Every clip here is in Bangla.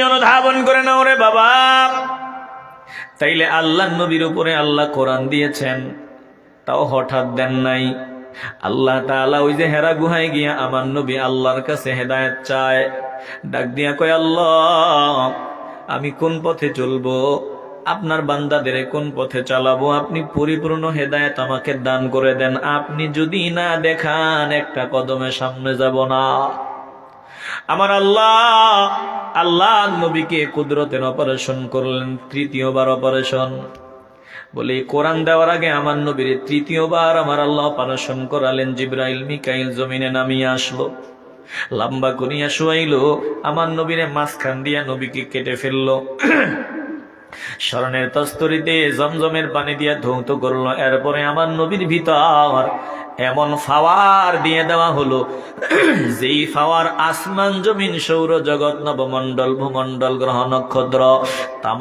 অনুধাবন করে নাও রে বাবা। তাইলে আল্লাহ নবীর উপরে আল্লাহ কোরআন দিয়েছেন। তাও হঠাৎ দেন নাই। আল্লাহ তাআলা ওই যে হেরা গুহায় গিয়া আমার নবী আল্লাহর কাছে হেদায়েত চায়। ডাক দিয়া কয়, আল্লাহ, আমি কোন পথে চলবো? আপনার বান্দাদের কোন পথে চালাবো? আপনি পরিপূর্ণ হেদায়েত আমাকে দান করে দেন। আপনি যদি না দেখান, একটা কদমে সামনে যাব না। আমার আল্লাহ আল্লাহ নবীকে কুদরতের অপারেশন করলেন, তৃতীয়বার অপারেশন। বলে, কোরআন দেওয়ার আগে আমার নবীর তৃতীয়বার আমার আল্লাহ অপারেশন করালেন, জিব্রাইল, মিকাইল জমিনে নামিয়ে আসলো। লম্বা করিয়া শুয়াইল, আমার নবীরে মাঝখান দিয়া নবীকে কেটে ফেলল। স্মরণের তস্তরিতে জমজমের পানি দিয়ে ধৌত করল। এরপরে আমার নবীর ভিতর এমন ফাওয়ার দিয়ে দেওয়া হলো, যেই ফাওয়ার আসমান জমিন সৌর জগৎ নবমণ্ডল ভূমণ্ডল গ্রহ নক্ষত্র তাম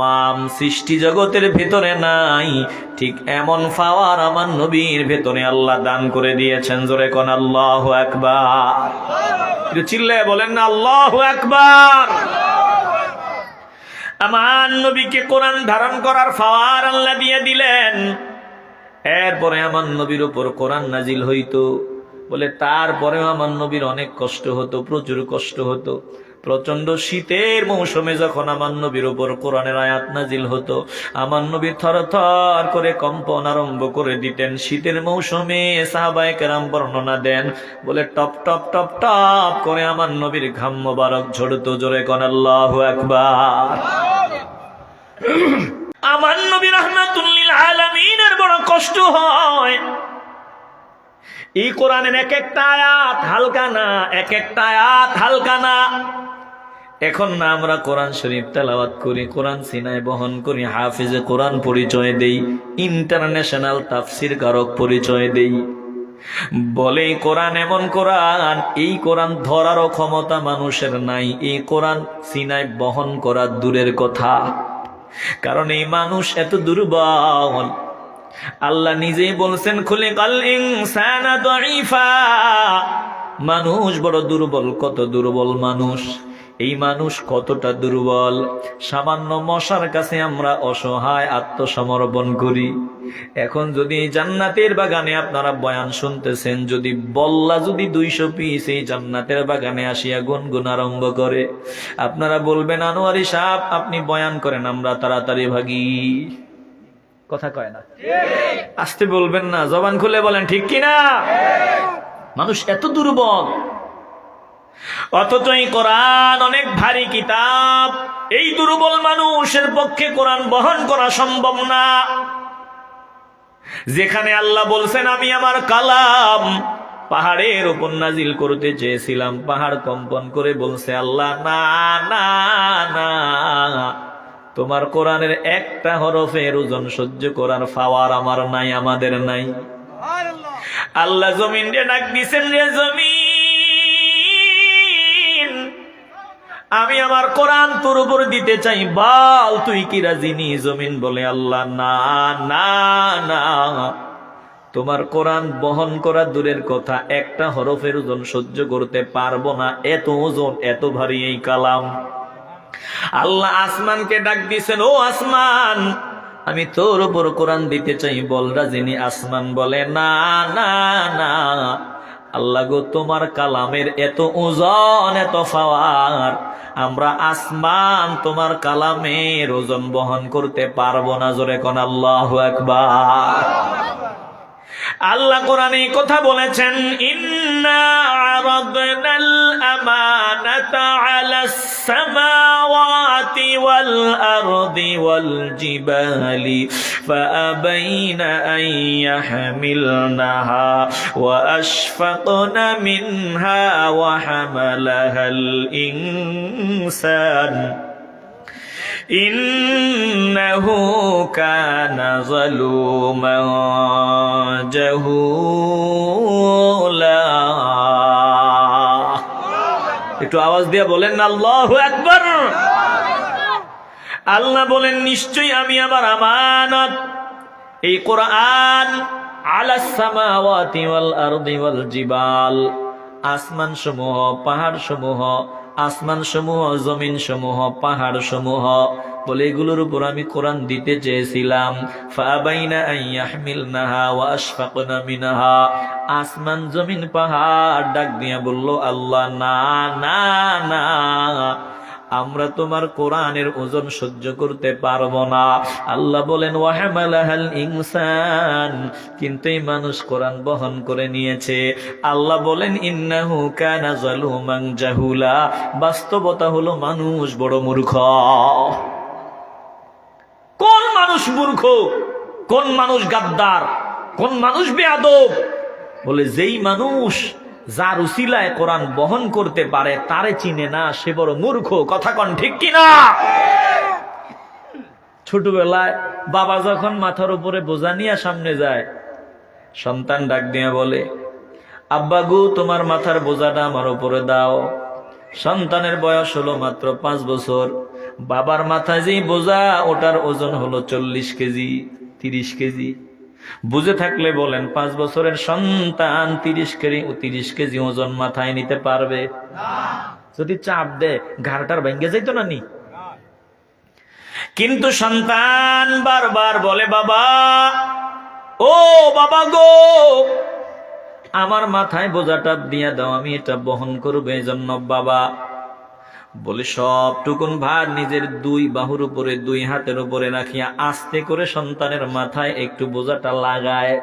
সৃষ্টি জগতের ভেতরে নাই। ঠিক এমন ফাওয়ার আমার নবীর ভেতরে আল্লাহ দান করে দিয়েছেন। জোরে কোন আল্লাহ একবার চিল্লে বলেন না, আল্লাহ একবার আমার নবীকে কোরআন ধারণ করার ফাওয়ার আল্লাহ দিয়ে দিলেন। এরপরে আমার নবীর উপর কোরআন নাজিল হইতো। বলে তারপরেও আমার নবীর অনেক কষ্ট হতো, প্রচুর কষ্ট হতো। প্রচণ্ড শীতের মৌসুমে যখন আমার নবীর উপর কোরআনের আয়াত নাজিল হতো, আমার নবী থর থর করে কম্পন আরম্ভ করে দিতেন। শীতের মৌসুমে সাহাবায়ে কেরাম বর্ণনা দেন, বলে টপ টপ টপ টপ করে আমার নবীর ঘাম মোবারক জোরে কন আল্লাহু আকবার। আমার নবী রহমাতুল্লিল আলামিনের বড় কষ্ট হয়। এই কোরআনের এক একটা আয়াত হালকা না এক একটা আয়াত হালকা না। এখন না আমরা কোরআন শরীফ তেলাওয়াত করি, কোরআন সিনায় বহন করি, হাফিজে কোরআন পরিচয় দেই, ইন্টারন্যাশনাল তাফসির কারক পরিচয় দেই। বলে কোরআন এমন কোরআন, এই কোরআন ধরারও ক্ষমতা মানুষের নাই, এই কোরআন সিনায় বহন করা দূরের কথা। কারণ এই মানুষ এত দুর্বল। আল্লাহ নিজেই বলছেন খুলে কাল মানুষ বড় দুর্বল, কত দুর্বল মানুষ। এই মানুষ কতটা দুর্বল? সামান্য মশার কাছে আমরা অসহায় আত্মসমর্পণ করি। এখন যদি জান্নাতের বাগানে আপনারা বয়ান শুনতেছেন, যদি বল্লা যদি দুইশো পিস এই জান্নাতের বাগানে আসিয়া গুনগুন আরম্ভ করে, আপনারা বলবেন, আনোয়ারি সাহ আপনি বয়ান করেন, আমরা তাড়াতাড়ি ভাগি। কথা কয় না। আসতে বলবেন না, জবান খুলে বলেন, ঠিক কিনা? মানুষ এত দুর্বল। অথচ এই কোরআন অনেক ভারী কিতাব। এই দুর্বল মানুষের পক্ষে কোরআন বহন করা সম্ভব না। যেখানে আল্লাহ বলছেন আমি আমার কালাম পাহাড়ের উপর নাজিল করতে চেয়েছিলাম। পাহাড় কম্পন করে বলছে আল্লাহ না না না তোমার কোরআনের একটা হরফের ওজন সহ্য করার ফাওয়ার আমার নাই আমাদের নাই। আল্লাহ জমিন ডাক দিছেন রে জমিন আমি আমার কোরআন তোর উপর দিতে চাই। বল, তুই কি রাজিনি জমিন বলে আল্লাহ, না না না। তোমার কোরআন বহন করা দূরের কথা, একটা হরফের ওজন সহ্য করতে পারব না। এত ওজন, এত ভারী এই কালাম। আল্লাহ আসমানকে ডাক দিছেন ও আসমান, আমি তোর উপর কোরআন দিতে চাই। বল রাজিনী আসমান বলে, না না না। আল্লাহ গো, তোমার কালামের এত ওজন, এত ফাওয়ার। আমরা আসমান তোমার কালামের ওজন বহন করতে পারব না, জোরে কোন আল্লাহ একবার আল্লাহ কোরআনে এই কথা বলেছেন ইন্না আরাদনাল আমানাতা আলাস সামাওয়াতি ওয়াল আরদি ওয়াল জিবালি فأبين أن يحملنها وأشفقن منها وحملها الإنسان ইন্নাহু কানা যালুমান জাহুলা। একটু আওয়াজ দিয়ে বলেন না আল্লাহু আকবার। আল্লাহ বলেন, নিশ্চয়ই আমি আমার আমানত, এই কোরআন আলাসামাওয়াতি ওয়াল আরদি ওয়াল জিবাল আসমান সমূহ পাহাড় সমূহ আসমান সমূহ জমিন সমূহ পাহাড় সমূহ বলে এগুলোর উপর আমি কোরআন দিতে চেয়েছিলাম। আসমান, জমিন, পাহাড়, ডাক দিয়া বলল, আল্লাহ, না না না। আমরা তোমার কোরআনের ওজন সহ্য করতে পারব না। আল্লাহ বলেন ওয়াহামালাহাল ইনসান। কিন্তু এই মানুষ কোরআন বহন করে নিয়েছে। আল্লাহ বলেন, ইন্নাহু কানা জালুমান জাহুলা। বাস্তবতা হলো মানুষ বড় মূর্খ। কোন মানুষ মূর্খ? কোন মানুষ গাদ্দার? কোন মানুষ বেয়াদব? বলে, যেই মানুষ যার উসিলায় কোরআন বহন করতে পারে, তারে চিনে না, সে বড় মূর্খ। কথা কন ঠিক কিনা? ছোটবেলায় বাবা যখন মাথার উপরে বোঝা নিয়ে সামনে যায়, সন্তান ডাক দিয়ে বলে, আব্বা গু, তোমার মাথার বোঝাটা আমার উপরে দাও। সন্তানের বয়স হলো মাত্র পাঁচ বছর। বাবার মাথায় যেই বোঝা, ওটার ওজন হলো চল্লিশ কেজি, তিরিশ কেজি। বুঝে থাকলে বলেন, পাঁচ বছরের সন্তান তিরিশ কেজি তিরিশ কেজি ওজন মাথায় নিতে পারবে। যদি চাপ দে ঘাড়টার ভেঙ্গে যাইতো না নি? কিন্তু সন্তান বারবার বলে, বাবা, ও বাবা গো, আমার মাথায় বোঝাটা দিয়ে দাও, আমি এটা বহন করব এই জন্য বাবা। বলে, সব টুকুন ভার নিজের দুই বাহুর উপরে, দুই হাতের উপরে রাখিয়া আস্তে করে সন্তানের মাথায় একটু বোঝাটা লাগায়।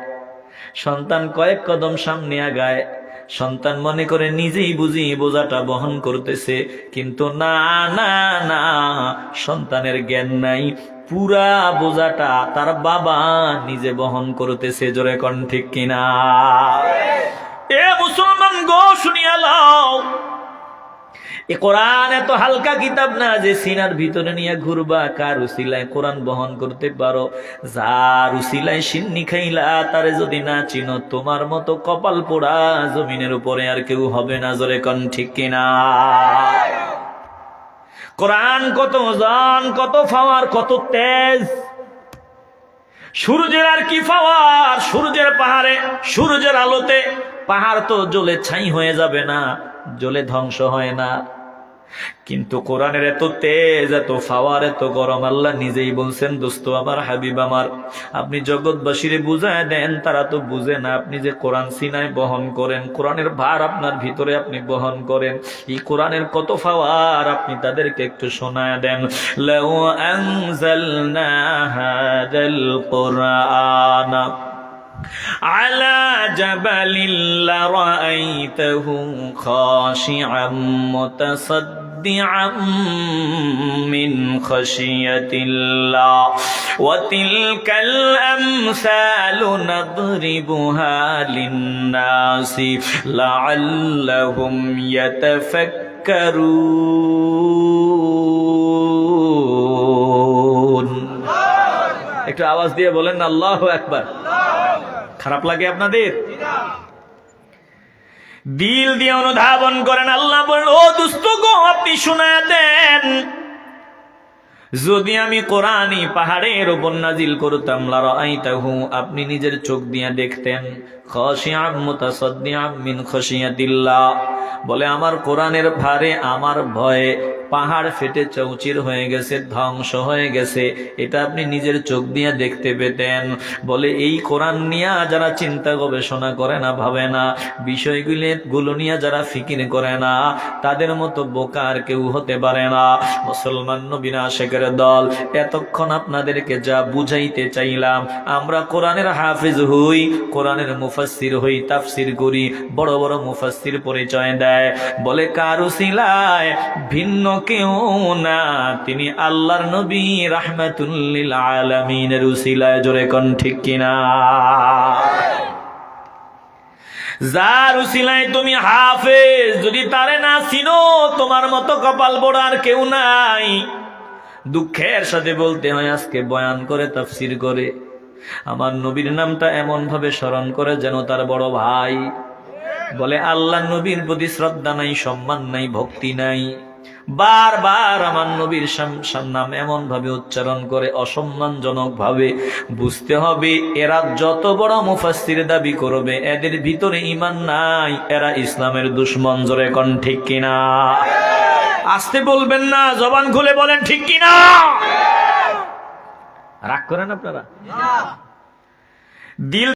সন্তান কয়েক কদম সামনে আগায়। সন্তান মনে করে নিজেই বুঝি বোঝাটা বহন করতেছে, কিন্তু না না না, সন্তানের জ্ঞান নাই। পুরা বোঝাটা তার বাবা নিজে বহন করতেছে, জোরে কন ঠিক কিনা। এ মুসলমান গো, শুনিয়া লাও। এ কোরআন এত হালকা কিতাব না যে সিনার ভিতরে নিয়ে ঘুরবা, কার উসিলায় কোরআন বহন করতে পারো? যার উসিলায় সিন্নি খাইলা, তারে যদি না চিনো, তোমার মতো কপাল পোড়া জমিনের উপরে আর কেউ হবে না, জোরে কন ঠিক কিনা? কোরআন কত ওজন, কত ফাওয়ার, কত তেজ। সূর্যের আর কি পাওয়ার সূর্যের পাহাড়ে, সূর্যের আলোতে, পাহাড় তো জ্বলে ছাই হয়ে যাবে না, জ্বলে ধ্বংস হয় না। কিন্তু কোরআনের এত তেজ, এত ফাওয়ার, এত গরম, আল্লাহ নিজেই বলছেন, দোস্ত, আমার হাবিব আমার, আপনি জগৎবাসীরে বুঝায় দেন, তারা তো বুঝে না, আপনি যে কোরআন সিনায় বহন করেন, কোরআনের ভার আপনার ভিতরে আপনি বহন করেন, এই কোরআনের কত ফাওয়ার, আপনি তাদেরকে একটু শোনায় দেন। লাউ আনজালনা হাদাল কোরআন। على جبل لرأيته خاشعا متصدعا من خشية الله وتلك الأمثال نضربها للناس لعلهم يتفكرون একটু আওয়াজ দিয়ে বলেন না আল্লাহ একবার খারাপ লাগে আপনাদের? দিল দিয়ে অনুধাবন করেন, আল্লাহ বলেন, ও দুস্থ গো, আপনি শোনায় দেন। যদি আমি কোরআনই পাহাড়ের ওপর নাজিল করতাম লারাইতাহু আপনি নিজের চোখ দিয়ে দেখতেন খাশিয়াম মুতাসাদ্দিয়াম মিন খাশিয়াতিল্লাহ। বলে, আমার কোরআনের ভারে, আমার ভয়ে পাহাড় ফেটে চৌচির হয়ে গেছে, ধ্বংস হয়ে গেছে। এটা আপনি নিজের চোখ দিয়ে দেখতে পেতেন। বলে, এই কোরআন নিয়ে যারা চিন্তা গবেষণা করে না, ভাবে না। বিষয়গুলি গুলো নিয়ে যারা ফিকির করে না, তাদের মতো বোকার কেউ হতে পারে না। মুসলমান নবীনা শেখের দল, এতক্ষণ আপনাদেরকে যা বুঝাইতে চাইলাম, আমরা কোরআনের হাফিজ হই, কোরআনের মুফাসির হই, তাফসির করি, বড় বড় মুফাসির পরিচয় দেয়। বলে কারুসিলায় ভিন্ন কেউ না। তিনি আল্লাহর নবী রাহমাতুল্লিল আলামিনের উসিলায় জোরে কোন, ঠিক কিনা? যার উসিলায় তুমি হাফেজ, যদি তারে না চিনো, তোমার মতো কপাল বড় আর কেউ নাই। দুঃখের সাথে বলতে হয়, আজকে বয়ান করে, তাফসির করে। আমার নবীর নামটা এমন ভাবে স্মরণ করে যেন তার বড় ভাই। বলে আল্লাহ নবীর প্রতি শ্রদ্ধা নাই, সম্মান নাই, ভক্তি নাই। বারবার আমার নবীর নাম এমন ভাবে উচ্চারণ করে অসম্মানজনক ভাবে বুঝতে হবে এরা যত বড় মুফাসির দাবি করবে এদের ভিতরে ইমান নাই এরা ইসলামের দুশ্মন জোরে কন ঠিক কিনা? আসতে বলবেন না জবান খুলে বলেন ঠিক কিনা? রাগ করেন আপনারা? দিল